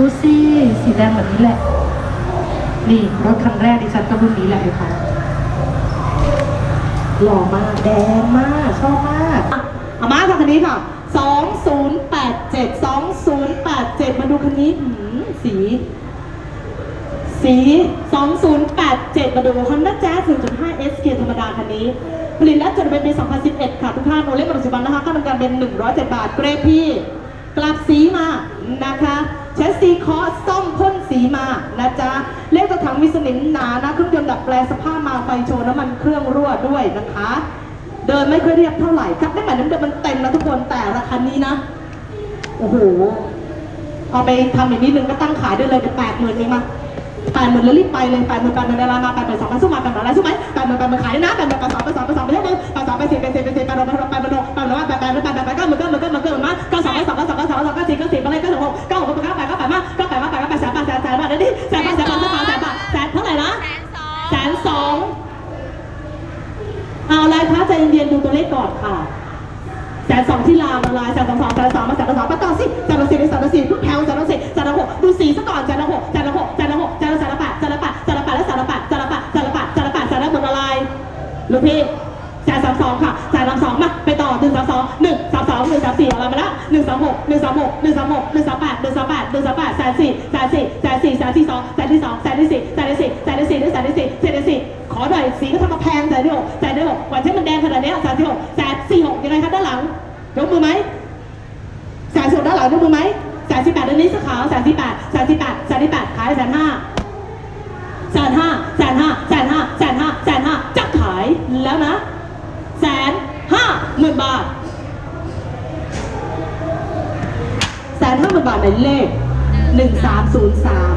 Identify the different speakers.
Speaker 1: ดูสิสีแดงแบบนี้แหละ นี่รถคันแรกดิฉันก็รุ่นนี้แหละเลยค่ะหล่อมากแดงมากชอบมาก
Speaker 2: เอามาค่ะคันนี้ค่ะ 2087 2087 มาดูคันนี้หืมสี สี 2087 มาดู Honda Jazz 1.5 SK ธรรมดาคันนี้ ผลิตและจดทะเบียนปี 2011 ค่ะทุกท่านโอเล่ปัจจุบันนะคะ ค่าทำการเป็น 107 บาท เกรดพี่ กลับสีมานะคะ มีสนิมหนานะเครื่องยนต์ดัดแปลงสภาพมาไฟโชว์น้ำมันเครื่องรั่วด้วยนะคะ เดินไม่ค่อยเรียบเท่าไหร่ครับได้หมายถึงเดินมันเต็มนะทุกคนแต่ราคานี้นะโอ้โหเอไปทำอย่างนี้นึงก็ตั้งขายได้เลยเป็นแปดหมื่นเองมาแปดหมื่นแล้วรีบไปเลยแปดหมื่นแปดหมื่นดารามาแปดหมื่นสองพันสู้มาแปดหมื่นอะไรสู้ไหมแปดหมื่นแปดหมื่นขายได้นะแปดหมื่นแปดสองแปดสองแปดสองไปเท่ามึงแปดสองแปสี่แปสี่แปสี่แปดหกแปดหกแปดหกแปดหกแปดแปดแปดแปดแปดแปดเก้าหมื่นเก้าหมื่นเก้าหมื่นเก้าหมื่นมาเก้าสองเก้าสองเก้าสองเก้าสองเก้าสองเก้าสี่เก้าสี่ไปเลยเก้าสองหกเก้าหกเก้าแปดเก้าแปดมาเก้าแปดมาแปดเก้าแปดแสนบาทแสนแสนบาทเดี๋ยวนี้แสนบาทแสนบาทแสนบาท แสนส
Speaker 3: อง
Speaker 2: เอาอะไรคะใจเย็นๆดูตัวเลขก่อนค่ะแสนสองที่ลาวละลายแสนสองสองแสนสองมาแสนสองมาต่อสิแสนสี่แสนสี่แถวแสนสี่แสนหกดูสีซะก่อนแสนหกแสนหกแสนหกแสนแสนละแปดแสนละแปดแสนละแปดและแสนละแปดแสนละแปดแสนละแปดแสนละแปดแสนหมดละลายลูกพี่แสนสามสองค่ะแสนสามสองมาไปต่อหนึ่งสามสองหนึ่งสามสองหนึ่งสามสี่อะไรมาละหนึ่งสามหกหนึ่งสามหกหนึ่งสามหกหนึ่งสามแปดหนึ่งสามแปดหนึ่งสามแปดแสนสี่แสนสี่แสนสี่แสนสี่สอง ยสีก็ทำมาแพงแสนที่หกแสนที่หกหวานเช่นมันแดงขนาดเนี้ยแสนที่หกแสนสี่หกยังไงคะด้านหลังยกมือไหมแสนสุดด้านหลังยกมือไหมแสนสิบแปดเดือนนี้สีขาวแสนสิบแปดแสนสิบแปดแสนสิบแปดขายแสนห้าแสนห้าแสนห้าแสนห้าแสนห้าแสนห้าจะขายแล้วนะแสนห้าหมื่นบาทแสนห้าหมื่นบาทในเลขหนึ่งสามศูนย์สาม